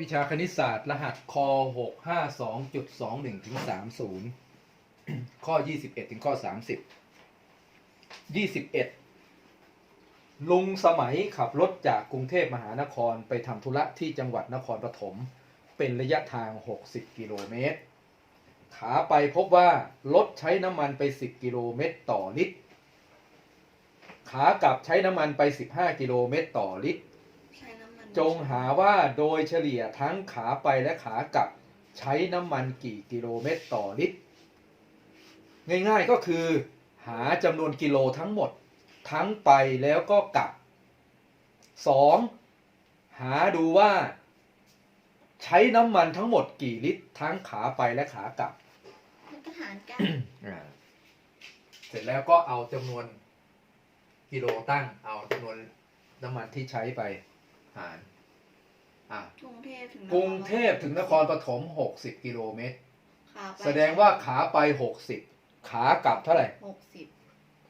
วิชาคณิตศาสตร์ รหัสคหกห้าสองจุดสองหนึ่งถึงสามศูนย์ข้อยี่สิบเอ็ดถึงข้อสามสิบยี่สิบเอ็ดลุงสมัยขับรถจากกรุงเทพมหานครไปทำธุระที่จังหวัดนครปฐมเป็นระยะทาง 60 กิโลเมตร ขาไปพบว่า รถใช้น้ำมันไป 10 กิโลเมตรต่อลิตร ขากลับใช้น้ำมันไป 15 กิโลเมตรต่อลิตร จงหาว่าโดยเฉลี่ยทั้งขาไปและขากลับใช้น้ำมันกี่กิโลเมตรต่อลิตร ง่ายๆก็คือหาจำนวนกิโลทั้งหมด ทั้งไปแล้วก็กลับ 2. หาดูว่า ใช้น้ำมันทั้งหมดกี่ลิตร ทั้งขาไปและขากลับมันก็หารกันอ่าเสร็จแล้วก็เอาจำนวนกิโลตั้งเอาจำนวนน้ำมันที่ใช้ไป หารอะกรุงเทพถึงกรุงเทพถึงนครปฐม60กิโลเมตร ขาไปแสดงว่าขาไป60ขากลับเท่าไหร่ หกสิบ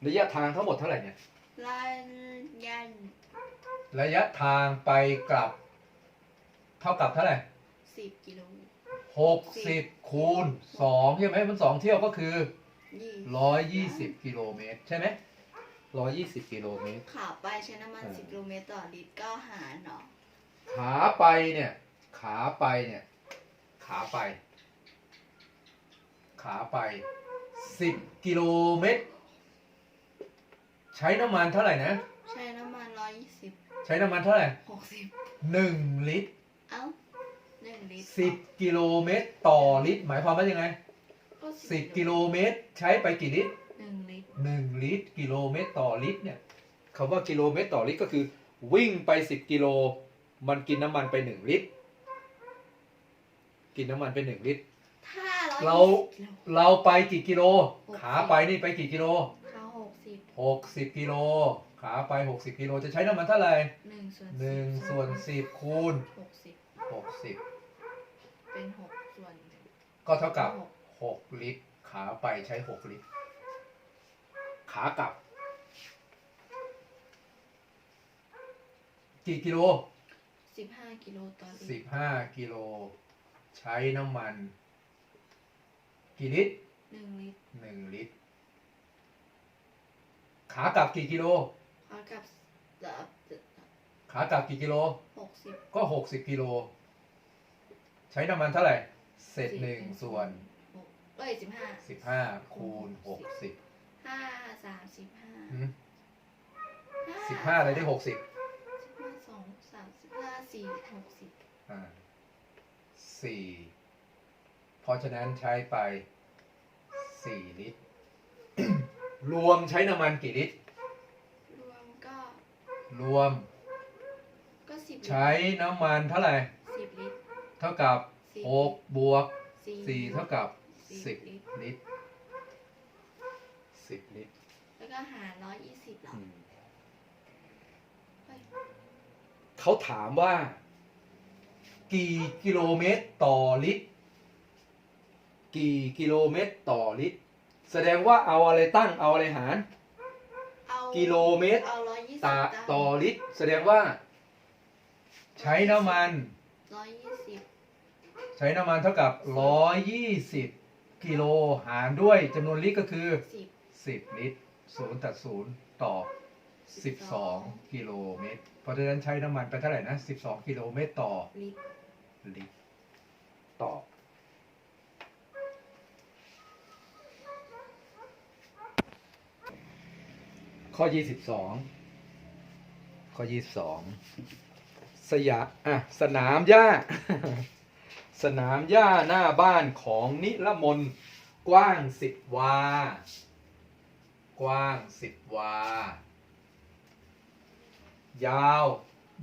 ระยะทางทั้งหมดเท่าไหร่เนี่ยลายยันระยะทางไปกลับ เท่ากับเท่าไหร่สิบกิโล60คูณ2ใช่ไหมมัน2เที่ยวก็คือยี่120กิโลเมตรใช่ไหม 120กิโลเมตร ขาไปใช้น้ำมันเออสิบกิโลเมตรต่อลิตรก็หารเนาะขาไปเนี่ย ขาไปเนี่ย ขาไป ขาไป10กิโลเมตร ใช้น้ำมันเท่าไหร่นะ ใช้น้ำมันร้อยยี่สิบใช้น้ำมันเท่าไหร่หกสิบ1ลิตร เอ้าหนึ่งลิตร10กิโลเมตรต่อลิตร หมายความว่ายังไงก็10กิโลเมตร ใช้ไปกี่ลิตรหนึ่งลิตร 1 ลิตร กิโลเมตรต่อลิตรเนี่ยคำว่ากิโลเมตรต่อลิตรก็คือ วิ่งไป 10 กิโล มันกินน้ำมันไป 1 ลิตร กินน้ำมันไป 1 ลิตร ถ้าร้อยเรากิโลเราไปกี่กิโลหกสิบขาไปนี่ไปกี่กิโลเขาหกสิบ60กิโล ขาไป 60 กิโล จะใช้น้ำมันเท่าไหร่หนึ่งส่วนหนึ่งส่วนสิบคูณหกสิบ60เป็นหกส่วนหนึ่งก็เท่ากับหก6ลิตร ขาไปใช้6ลิตร ขากลับ กี่กิโลสิบห้ากิโลต่อลิตร15กิโล ใช้น้ำมัน กี่ลิตรหนึ่งลิตร1ลิตร ขากลับกี่กิโลขอกับเอ่อขากลับกี่กิโล หกสิบก็60กิโล ใช้น้ำมันเท่าไหร่ เศษหนึ่งส่วนหกเอ้ยสิบห้า15คูณ60ห้า สามสิบห้าหืม15อะไรได้60สิบห้าสองสามสิบห้าสี่หกสิบอ่าสี่เพราะฉะนั้นใช้ไป4ลิตร รวมใช้น้ำมันกี่ลิตร รวมก็รวมก็สิบใช้น้ำมันเท่าไหร่ สิบลิตรเท่ากับสิบ6บวกสี่4เท่ากับสิบ10ลิตร10ลิตรแล้ว ก็หารร้อยยี่สิบหรออืมเฮ้ยเขาถามว่า กี่กิโลเมตรต่อลิตร กี่กิโลเมตรต่อลิตร แสดงว่าเอาอะไรตั้งเอาอะไรหาร เอากิโลเมตร เอาร้อยยี่สิบตาต่อลิตร แสดงว่า ใช้น้ำมัน ร้อยยี่สิบใช้น้ำมันเท่ากับ 120 กิโลหารด้วยจำนวนลิตรก็คือ สิบ10 ลิตร 0ตัด0ต่อ 12 กิโลเมตร เพราะฉะนั้นใช้น้ำมันไปเท่าไหร่นะ 12 กิโลเมตรต่อลิตรลิตรตอบข้อ 22 ข้อ 22 สยามอะ สนามหญ้า สนามหญ้าหน้าบ้านของนิรมนกว้างสิบวา กว้างสิบวา ยาว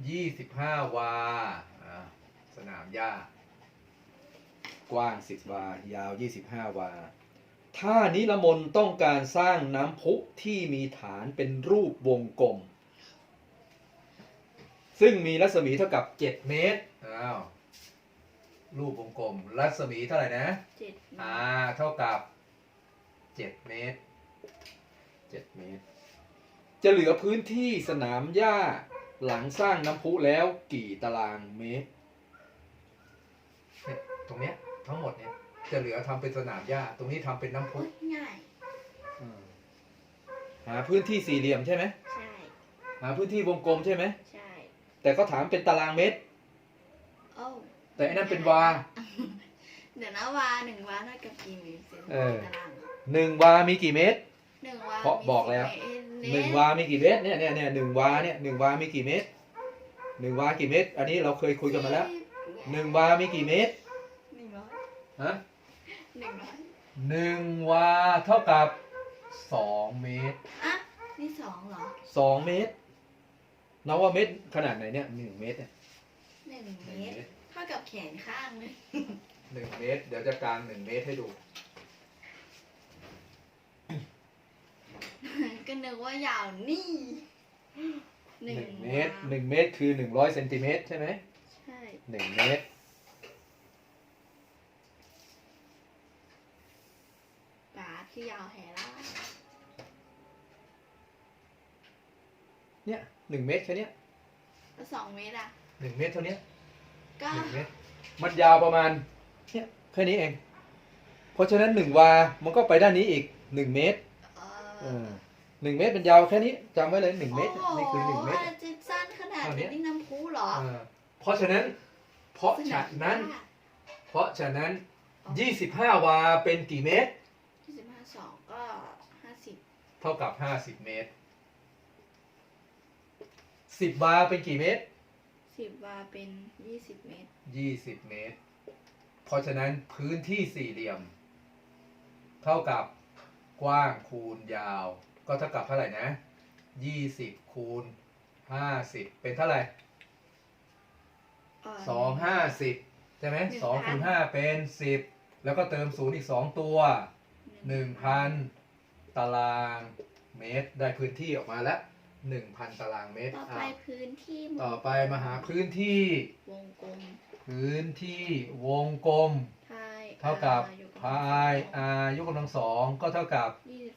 ยี่สิบห้าวาอะสนามหญ้า กว้างสิบวา ยาวยี่สิบห้าวา ถ้านิรมนต้องการสร้างน้ำพุที่มีฐานเป็นรูปวงกลม ซึ่งมีรัศมีเท่ากับ7เมตร อ้าว รูปวงกลม รัศมีเท่าไหร่นะเจ็ดอ่า เท่ากับ7เมตร 7เมตร จะเหลือพื้นที่สนามหญ้าหลังสร้างน้ำพุแล้วกี่ตารางเมตร เนี่ยตรงเนี้ยทั้งหมดเนี่ยจะเหลือทำเป็นสนามหญ้าตรงนี้ทำเป็นน้ำพุโอ๊ยง่ายหาพื้นที่สี่เหลี่ยมใช่ไหมใช่หาพื้นที่วงกลมใช่ไหมใช่แต่เขาถามเป็นตารางเมตร โอ้แต่อันนั้นเป็นวา เดี๋ยวนะวาหนึ่งวาเท่ากับกี่เมตรเออ ตารางหนึ่งวามีกี่เมตร หนึ่งวาเพราะบอกแล้วมีหนึ่งสิบเมตรวา มีกี่เมตร เนี่ยเนี่ยเนี่ยหนึ่งวา เนี่ยหนึ่งวา มีกี่เมตรหนึ่งวา กี่เมตร อันนี้เราเคยคุยกันมาแล้วหนึ่งวา มีกี่เมตรหนึ่งร้อยฮะหนึ่งร้อยหนึ่งวา เท่ากับสองเมตรอะนี่สองเหรอสองเมตรนับว่าเมตรขนาดไหนเนี่ยหนึ่งเมตรเนี่ยหนึ่งหนึ่งเมเมตรตรเท่ากับแขนข้างเลยหนึ่งเมตร เดี๋ยวจะกางหนึ่งเมตรให้ดู ก็นึกว่ายาวนี่หนึ่งเมตรวาหนึ่งเมตรคือหนึ่งร้อยเซนติเมตรใช่ไหมใช่หนึ่งเมตรปาดคือยาวแหล่าเนี่ยหนึ่งเมตรแค่เนี้ยแล้วสองเมตรอะหนึ่งเมตรเท่านี้ก็หนึ่งเมตรมันยาวประมาณเนี่ยแค่นี้เอง เพราะฉะนั้นหนึ่งวา มันก็ไปด้านนี้อีกหนึ่งเมตร เอเอออ หนึ่งเมตรเป็นยาวแค่นี้จำไว้เลยหนึ่งเมตรโอ้โหนี่คือหนึ่งเมตรอะไรจะสั้นขนาดเท่านี้นี้นี่น้ำพุเหรอเออเพราะฉะนั้น เพราะฉะนั้น เพราะฉะนั้นยี่สิบห้าวาเป็นกี่เมตรยี่สิบห้าสองก็ห้าสิบเท่ากับห้าสิบเมตรสิบวาเป็นกี่เมตรสิบวาเป็นยี่สิบเมตรยี่สิบเมตร เพราะฉะนั้นพื้นที่สี่เหลี่ยม เท่ากับกว้างคูณยาว ก็เท่ากับเท่าไหร่นะยี่สิบคูณห้าสิบเป็นเท่าไหร่เอ่อสองห้าสิบใช่ไหมหนึ่งสองพัคูนณห้าเป็นสิบแล้วก็เติมศูนย์อีกสองตัวหนึ่งพันตารางเมตร ได้พื้นที่ออกมาแล้วหนึ่งพันตารางเมตร ต่อไปอะพื้นที่ต่อไปมาหาพื้นที่วงกลมพื้นที่วงกลมพายเท่ากับย พายอายกกำลังสองก็เท่ากับ ยี่สิ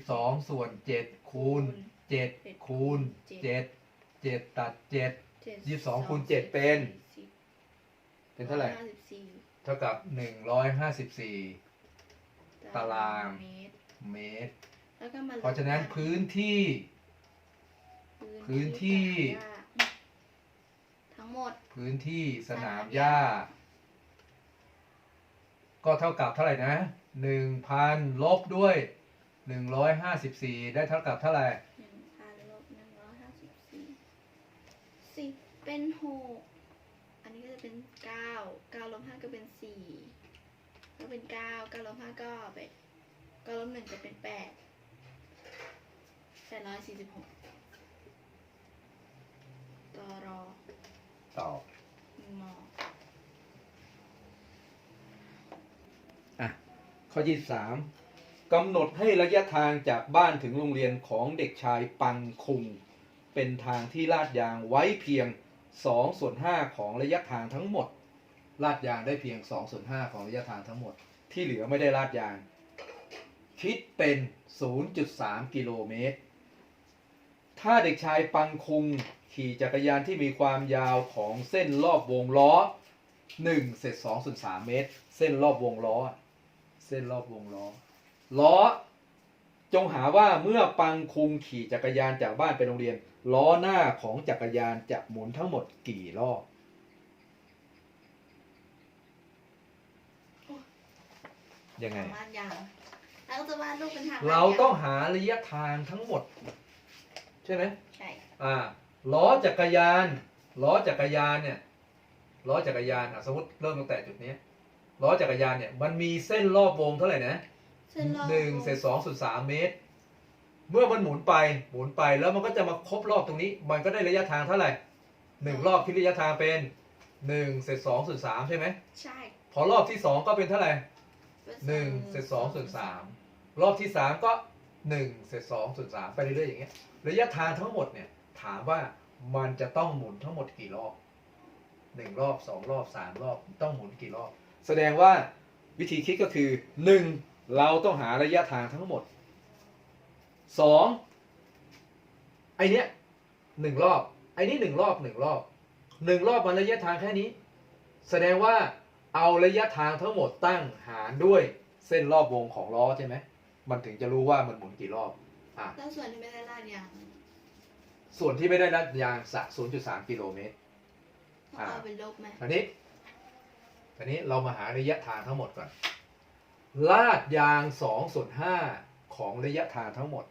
บสอง22 ส่วน 7 คูณ 7 คูณ 7 7 ตัด 7 เจ็ดยี่สิบสองคูณเจ็ดเป็นสิบเป็นเท่าไหร่ ห้าสิบสี่เท่ากับ 154 ตาราง เมตรเมตร แล้วก็มาเพราะฉะนั้นพื้นที่ พื้นที่สนามหญ้าทั้งหมดพื้นที่สนามหญ้า ก็เท่ากับเท่าไหร่นะ1,000ลบด้วย154ได้เท่ากับเท่าไหร่หนึ่งพันลบหนึ่งร้อยห้าสิบสี่สิบเป็นหกอันนี้ก็จะเป็นเก้าเก้าลบห้าก็เป็นสี่ก็เป็นเก้าเก้าลบห้าก็เป็นเก้าลบหนึ่งก็เป็นแปดแปดร้อยสี่สิบหกตอรอตอบมอ อะ ข้อ 23กำหนดให้ระยะทางจากบ้านถึงโรงเรียนของเด็กชายปังคุงเป็นทางที่ลาดยางไว้เพียง2ส่วน5ของระยะทางทั้งหมด ลาดยางได้เพียง2ส่วน5ของระยะทางทั้งหมด ที่เหลือไม่ได้ลาดยาง คิดเป็น 0.3 กิโลเมตร ถ้าเด็กชายปังคุงขี่จักรยานที่มีความยาวของเส้นรอบวงล้อ1เศษ2ส่วน3เมตร เส้นรอบวงล้อ เส้นรอบวงล้อ ล้อ จงหาว่าเมื่อปังคุงขี่จักรยานจากบ้านไปโรงเรียน ล้อหน้าของจักรยานจะหมุนทั้งหมดกี่รอบยังไง วาดยางแล้วก็จะวาดรูปเป็นทางเราต้องหาระยะทางทั้งหมด ใช่ไหมใช่อ่าล้อจักรยาน ล้อจักรยานเนี่ย ล้อจักรยานอะสมมติเริ่มตั้งแต่จุดเนี้ย ล้อจักรยานเนี่ยมันมีเส้นรอบวงเท่าไหร่นะเส้นรอบหนึ่งเศษสองส่วนสามเมตร เมื่อมันหมุนไปหมุนไปแล้วมันก็จะมาครบรอบตรงนี้ มันก็ได้ระยะทางเท่าไหร่หนึ่งรอบที่ระยะทางเป็นหนึ่งเศษสองส่วนสามใช่ไหมใช่ พอรอบที่สองก็เป็นเท่าไหร่เป็นหนึ่งเศษสองส่วนสามรอบที่สามก็หนึ่งเศษสองส่วนสามไปเรื่อยๆอย่างเงี้ย ระยะทางทั้งหมดเนี่ยถามว่ามันจะต้องหมุนทั้งหมดกี่รอบหนึ่งรอบสองรอบสามรอบต้องหมุนกี่รอบ แสดงว่าวิธีคิดก็คือหนึ่งเราต้องหาระยะทางทั้งหมดสองไอเนี้ยหนึ่งรอบ ไอนี้หนึ่งรอบหนึ่งรอบหนึ่งรอบมันระยะทางแค่นี้ แสดงว่าเอาระยะทางทั้งหมดตั้งหารด้วยเส้นรอบวงของล้อใช่ไหมมันถึงจะรู้ว่ามันหมุนกี่รอบอะแล้วส่วนที่ไม่ได้ลาดยางส่วนที่ไม่ได้รัดยางสัก0.3กิโลเมตรต้องเอาไปลบไหมอันนี้ อันนี้เรามาหาระยะทางทั้งหมดก่อน ลาดยาง2ส่วน5ของระยะทางทั้งหมด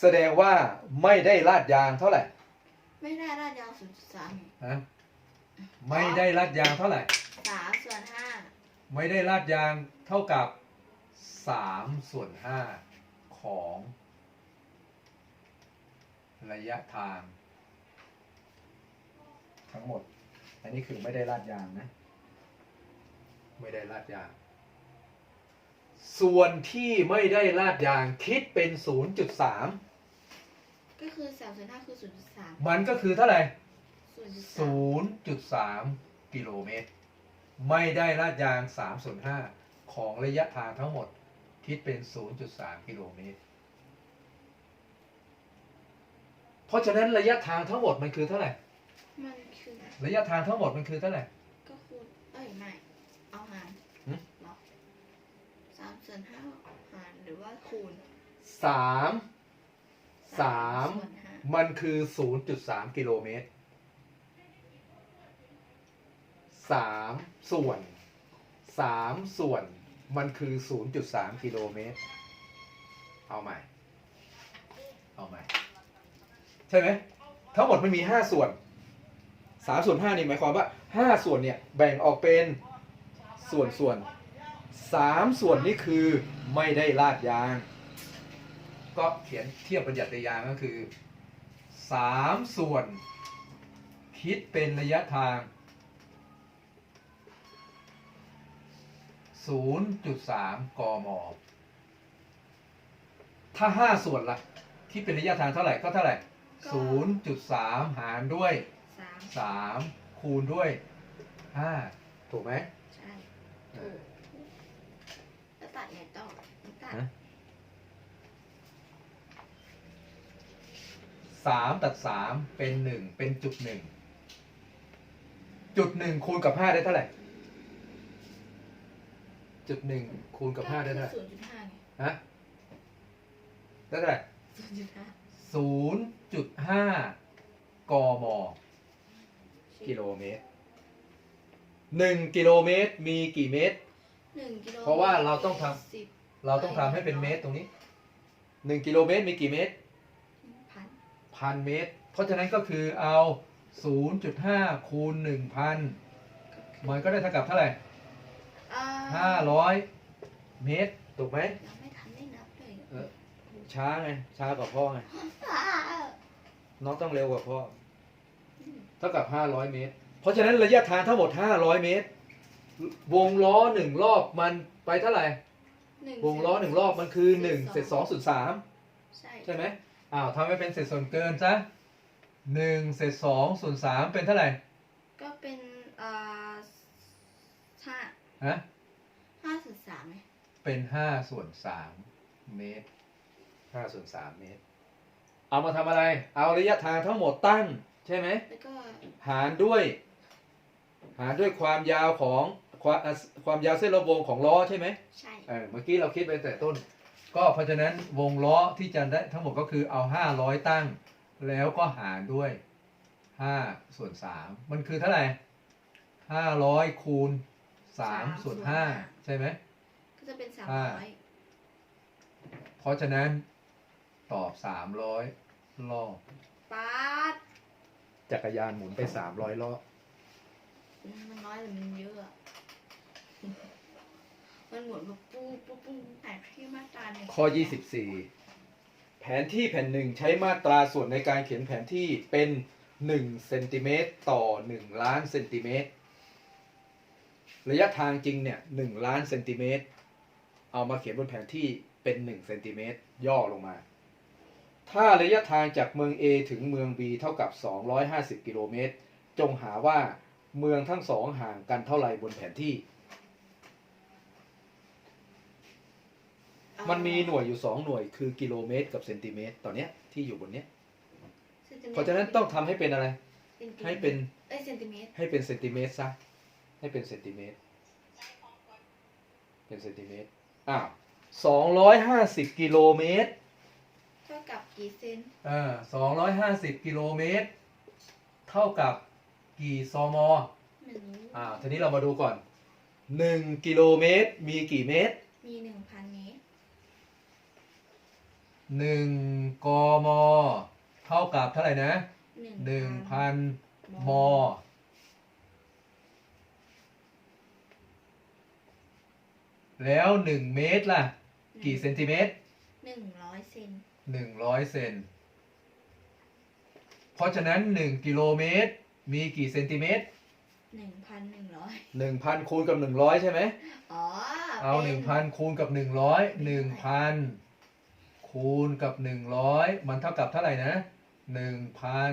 แสดงว่าไม่ได้ลาดยางเท่าไหร่ไม่ได้ลาดยางศูนย์จุดสามฮะไม่ได้ลาดยางเท่าไหร่ สามส่วนห้าไม่ได้ลาดยางเท่ากับ3ส่วน5ของ ระยะทาง ทั้งหมด อันนี้คือไม่ได้ลาดยางนะ ไม่ได้ลาดยาง ส่วนที่ไม่ได้ลาดยางคิดเป็น 0.3 ก็คือสามส่วนห้าคือศูนย์จุดสามมันก็คือเท่าไหร่ ศูนย์จุดสาม0.3 กิโลเมตร ไม่ได้ลาดยาง 3 ส่วน 5 ของระยะทางทั้งหมด คิดเป็น 0.3 กิโลเมตร เพราะฉะนั้นระยะทางทั้งหมดมันคือเท่าไหร่ มันคือ ระยะทางทั้งหมดมันคือเท่าไหร่ ก็คูณเอ้ยไม่ เอาหารหึ เนาะสามส่วนห้าหารหรือว่าคูณสามสามส่วนห้ามันคือ0.3กิโลเมตรสามส่วนสามส่วนมันคือ0.3กิโลเมตร เอาใหม่ เอาใหม่ ใช่ไหมทั้งหมดมันมี5ส่วน3ส่วน5นี่หมายความว่า5ส่วนเนี่ยแบ่งออกเป็น ส่วนส่วน3ส่วนนี่คือไม่ได้ลาดยาง ก็เขียนเทียบประหยัดยางก็คือ3ส่วน คิดเป็นระยะทาง0.3กม ถ้า5ส่วนล่ะ คิดเป็นระยะทางเท่าไหร่ก็เท่าไหร่0.3หารด้วยสาม3คูณด้วย5ถูกไหมใช่ แล้วตัดไงต่อตัดฮะ3ตัด3เป็น1เป็นจุด1จุด1คูณกับ5ได้เท่าไหร่จุด1คูณกับ5ได้เท่าไหร่ศูนย์จุดห้าไงฮะได้เท่าไหร่ศูนย์จุดห้าศูนย์จุดห้ากมกิโลเมตร หนึ่งกิโลเมตรมีกี่เมตร หนึ่งกิโลเพราะว่าเราต้องทำ สิบเราต้องทำให้เป็นเมตรตรงนี้หนึ่งกิโลเมตรมีกี่เมตร พันพันเมตร เพราะฉะนั้นก็คือเอาศูนย์จุดห้าคูณหนึ่งพันมันก็ได้เท่ากับเท่าไหร่ อ่าห้าร้อยเมตร ถูกไหมยังไม่ทันได้นับเลยเออ ช้าไง ช้ากว่าพ่อไง อ่าน้องต้องเร็วกว่าพ่อ เท่ากับ 500 เมตร เพราะฉะนั้นระยะทางทั้งหมด 500 เมตร วงล้อหนึ่งรอบมันไปเท่าไหร่ หนึ่วงล้อหนึ่งรอบมันคือ1เศษ2ส่วนใช่3ใช่ไหมอ้าวทำให้เป็นเศษส่วนเกินซะ1เศษ2ส่วน3เป็นเท่าไหร่ก็เป็นอ่าห้าฮะห้าส่วนสามไหมเป็น5ส่วน3เมตร5ส่วน3เมตร เอามาทำอะไร เอาระยะทางทั้งหมดตั้ง ใช่ไหม แล้วก็หารด้วย หารด้วยความยาวของความอะความยาวเส้นรอบวงของล้อใช่ไหมใช่เออเมื่อกี้เราคิดไปแต่ต้น ก็เพราะฉะนั้นวงล้อที่จะได้ทั้งหมดก็คือเอา 500 ตั้ง แล้วก็หารด้วย 5 ส่วน 3 มันคือเท่าไหร่ 500 คูณ 3 ส่วน 5 ใช่ไหมก็จะเป็นสามอ่าร้อยเพราะฉะนั้นตอบ 300รอบปาดจักรยานหมุนไป 300รอบอื มันน้อยแต่มันเยอะอะมันหมุนแบบปุ้งปุ้งปุ้งแต่ที่มาตราเนี่ยข้อ 24 แผนที่แผ่นหนึ่งใช้มาตราส่วนในการเขียนแผนที่เป็น1เซนติเมตรต่อ 1 ล้านเซนติเมตรระยะทางจริงเนี่ย1ล้านเซนติเมตรเอามาเขียนบนแผนที่เป็น1เซนติเมตรย่อลงมา ถ้าระยะทางจากเมือง A ถึงเมือง B เท่ากับ 250 กิโลเมตร จงหาว่า เมืองทั้งสองห่างกันเท่าไหร่บนแผนที่ มันมีหน่วยอยู่2หน่วยคือกิโลเมตรกับเซนติเมตรตอนเนี้ยที่อยู่บนเนี้ยซนติมตเพราะฉะนั้นต้องทำให้เป็นอะไรซนติมตรให้เป็นเอ้ยเซนติเมตรให้เป็นเซนติเมตรซะให้เป็นเซนติเมตร เป็นเซนติเมตรอ้าวสองร้อยห้าสิบกิโลเมตรเท่ากับกี่เซน อ่าสองร้อยห้าสิบกิโลเมตร เท่ากับ กี่ซมไม่รู้อ่าทีนี้เรามาดูก่อนหนึ่งกิโลเมตร มีกี่เมตรมีหนึ่งพันเมตรหนึ่งกม เท่ากับเท่าไหร่นะหนึ่งพันมแล้วหนึ่งเมตรล่ะ กี่เซนติเมตรหนึ่งร้อยเซนหนึ่งร้อยเซนเพราะฉะนั้นหนึ่งกิโลเมตร มีกี่เซนติเมตรหนึ่งพันหนึ่งร้อยหนึ่งพันคูณกับหนึ่งร้อยใช่ไหมอ๋อเอาป็หนึ่งพันคูณกับหนึ่งร้อยหนึ่งพันคูณกับหนึ่งร้อยมันเท่ากับเท่าไหร่นะหนึ่งพัน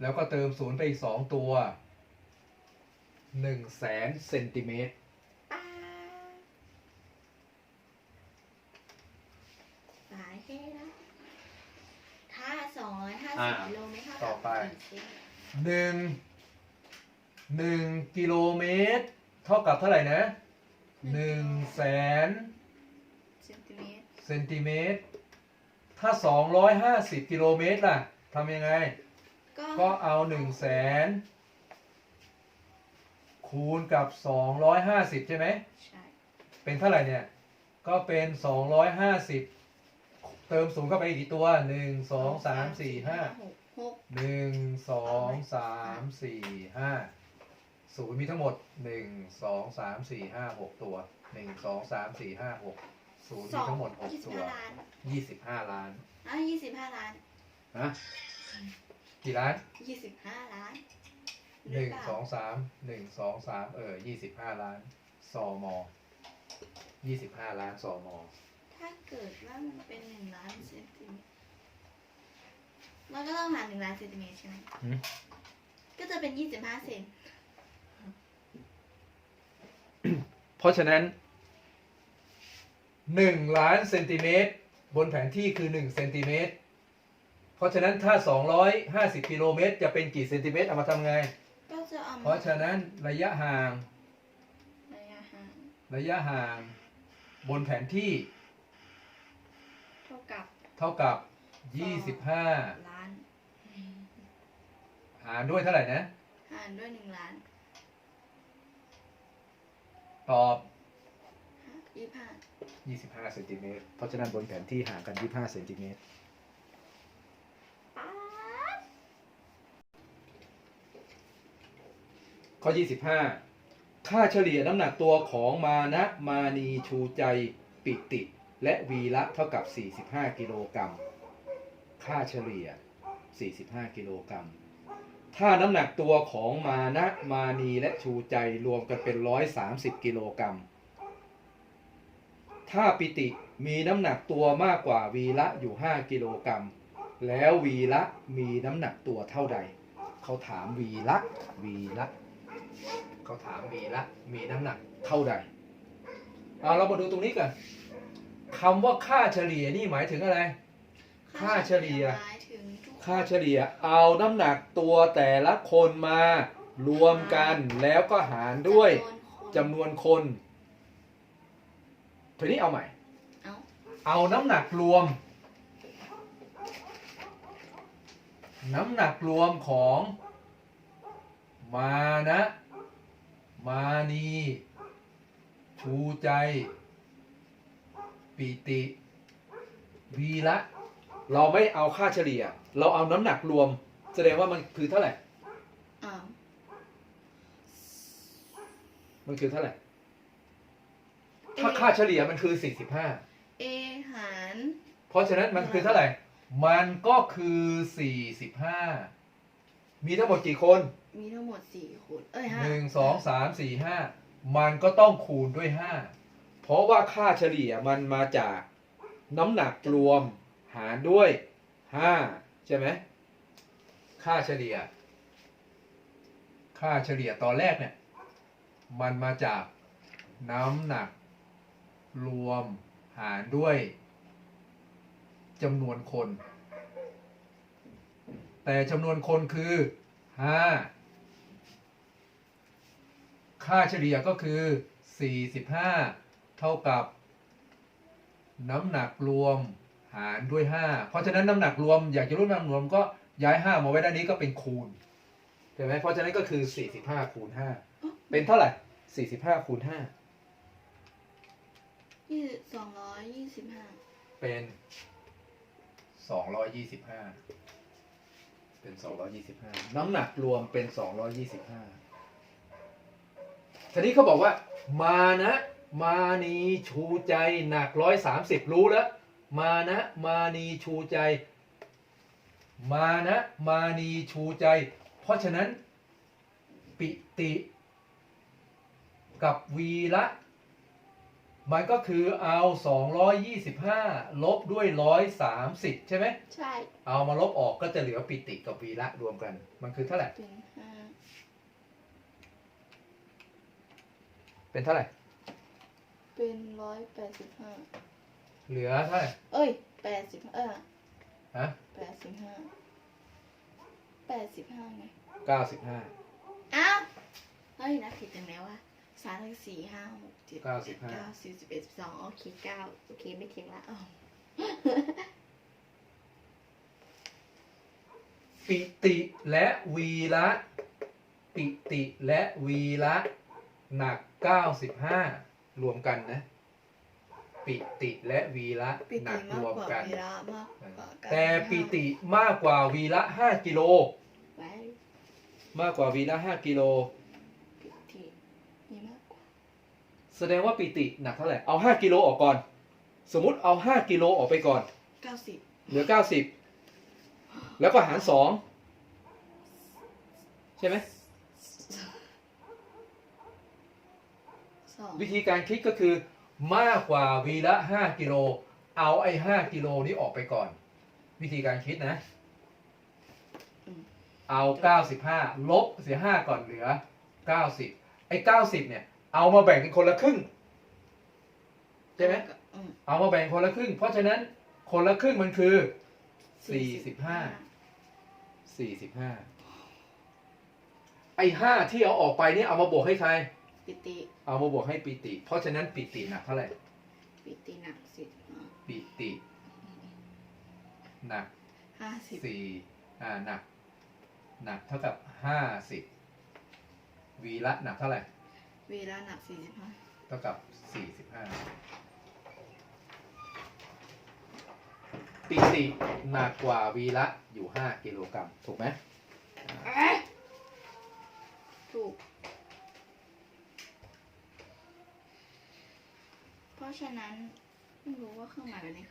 แล้วก็เติมศูนย์ไปอีกสองตัวหนึ่งแสนเซนติเมตรป้าสายแค่นะถ้าสองร้อยห้าสิบกิโลเมตรเท่าต่กัอบไปกี่เซน หนึ่งหนึ่งกิโลเมตร เท่ากับเท่าไหร่นะหนึ่งแสนเซนติเมตรเซนติเมตร ถ้าสองร้อยห้าสิบกิโลเมตรล่ะทำยังไง ก็ก็เอาหนึ่งแสนคูณกับสองร้อยห้าสิบใช่ไหมใช่เป็นเท่าไหร่เนี่ย ก็เป็นสองร้อยห้าสิบเติมศูนย์เข้าไปอีกกี่ตัวหนึ่งสองสามสี่ห้า หกหกหนึ่งสองสามสี่ห้าศูนย์มีทั้งหมดหนึ่งสองสามสี่ห้าหกตัวหนึ่งสองสามสี่ห้าหกศูนย์สมีองทั้งหมดหกยี่สิบตัวห้าล้านยี่สิบห้าล้านอะยี่สิบห้าล้านฮะกี่ล้านยี่สิบห้าล้านหนึ่งรืเปล่าสองสามหนึ่งสองสามเออยี่สิบห้าล้านซอมอยี่สิบห้าล้านซอมอถ้าเกิดว่ามันเป็นหนึ่งล้านเซนติเมตร มันก็ต้องหารหนึ่งล้านเซนติเมตรใช่ไหมหืม ก็จะเป็นยี่สิบห้าเซนเพราะฉะนั้นหนึ่งล้านเซนติเมตรบนแผนที่คือหนึ่งเซนติเมตรเพราะฉะนั้นถ้าสองร้อยห้าสิบกิโลเมตรจะเป็นกี่เซนติเมตรเอามาทำไง ก็จะเอาเพราะฉะนั้นระยะห่าง ระยะห่างระยะห่าง บนแผนที่เท่ากับเท่ากับยี่สิบห้าล้าน หารด้วยเท่าไหร่นะ หารด้วยหนึ่งล้านตอบยี่ห้า25เซนติเมตรเพราะฉะนั้นบนแผนที่ห่างกัน 25เซนติเมตรป๊าดข้อ 25 ค่าเฉลี่ยน้ำหนักตัวของมานะมานีชูใจปิติ และวีระเท่ากับ 45 กิโลกรัม ค่าเฉลี่ย 45 กิโลกรัม ถ้าน้ำหนักตัวของมานะมานีและชูใจรวมกันเป็น130กิโลกรัม ถ้าปิติมีน้ำหนักตัวมากกว่าวีระอยู่5กิโลกรัม แล้ววีระมีน้ำหนักตัวเท่าใด เขาถามวีระวีระเขาถามวีระมีน้ำหนักเท่าใดเอาเรามาดูตรงนี้กันคำว่าค่าเฉลี่ยนี่หมายถึงอะไร ค่าเฉลี่ยย ค่าเฉลี่ยเอาน้ำหนักตัวแต่ละคนมารวมกันแล้วก็หารด้วยจำนวนคน ทีนี้เอาใหม่ เอาเอาน้ำหนักรวม น้ำหนักรวมของ มานะ มานี ชูใจ ปิติ วีละ เราไม่เอาค่าเฉลี่ย เราเอาน้ำหนักรวม แสดงว่ามันคือเท่าไหร่เอามันคือเท่าไหร่ ถ้าค่าเฉลี่ยมันคือ 45 เอหารเพราะฉะนั้นมันคือเท่าไหร่ มันก็คือ 45 มีทั้งหมดกี่คน มีทั้งหมดสี่คนเอ้ยห้าหนึ่งสองสามสี่ห้ามันก็ต้องคูณด้วยห้าเพราะว่าค่าเฉลี่ยมันมาจากน้ำหนักรวม หารด้วยห้าใช่ไหมค่าเฉลี่ย ค่าเฉลี่ยตอนแรกเนี่ยมันมาจากน้ำหนัก รวมหารด้วยจำนวนคน แต่จำนวนคนคือห้าค่าเฉลี่ยก็คือ 45ท่ากับ น้ำหนักรวม หารด้วยห้าเพราะฉะนั้นน้ำหนักรวมอยากจะรู้น้ำหนักรวมก็ย้ายห้ามาไว้ด้านนี้ก็เป็นคูณใช่ไหมเพราะฉะนั้นก็คือสี่สิบห้าคูณห้าเป็นเท่าไหร่สี่สิบห้าคูณห้ายี่สองร้อยยี่สิบห้าเป็นสองร้อยยี่สิบห้าเป็นสองร้อยี่สิบห้าน้ำหนักรวมเป็นสองร้อยี่สิบห้าทีนี้เขาบอกว่า มานะ มานีชูใจหนักร้อยสามสิบรู้แล้ว มานะมานีชูใจ มานะมานีชูใจ เพราะฉะนั้น ปิติ กับวีละมันก็คือเอา 225 ลบด้วย 130 ใช่ไหมใช่ เอามาลบออกก็จะเหลือปิติกับวีละรวมกัน มันคือเท่าไหร่ เป็นเท่าไหร่ เป็นร้อยแปดสิบห้า เหลือเท่าไหร่เอ้ยแปดสิบเออฮะแปดสิบห้าแปดสิบห้าไง95อ้าวเฮ้ยนับผิดจังแล้ววะสามถึงสี่ห้าหกเจ็ดเก้าสิบห้าเก้าสิบสิบเอ็ดสิบสองโอเคเก้าโอเคไม่เถียงละอ๋อปิติและวีละปิติและวีละหนัก95รวมกันนะ ปิติและวีละปิหนัติกมารกวมกว่ากันเวลามากกว่ากันแต่ปิติมากกว่าวีละ5กิโล ไว้มากกว่าวีละ5กิโล ปิติมีมากกว่าแสดงว่าปิติหนักเท่าไหร่ เอา5กิโลออกก่อน สมมุติเอา5กิโลออกไปก่อน เก้าสิบเหลือ90แล้วก็หาร2ใช่ไหม สองวิธีการคิดก็คือ มากกว่าวีละ5กิโล เอาไอ้5กิโลนี้ออกไปก่อน วิธีการคิดนะอืมเอา95ลบเสีย5ก่อนเหลือ90ไอ้90เนี่ย เอามาแบ่งกันคนละครึ่งใช่ไหมเอามาแบ่งคนละครึ่ง เพราะฉะนั้นคนละครึ่งมันคือ45 45ไอ้ห้าที่เอาออกไปเนี่ยเอามาบวกให้ใคร ปิติเอามาบวกให้ปิติ เพราะฉะนั้นปิติหนักเท่าไหร่ปิติหนักสิบปิติหนักห้าสิบสี่อ่าหนักหนักเท่ากับห้าสิบวีละหนักเท่าไหร่เวลาหนักสี่สิบห้าเท่ากับสี่สิบห้าปิติหนักกว่าวีละอยู่ห้ากิโลกรัมถูกไหมเอ๊ะถูก เพราะฉะนั้นไม่รู้ว่าเครื่องหมายแบบนี้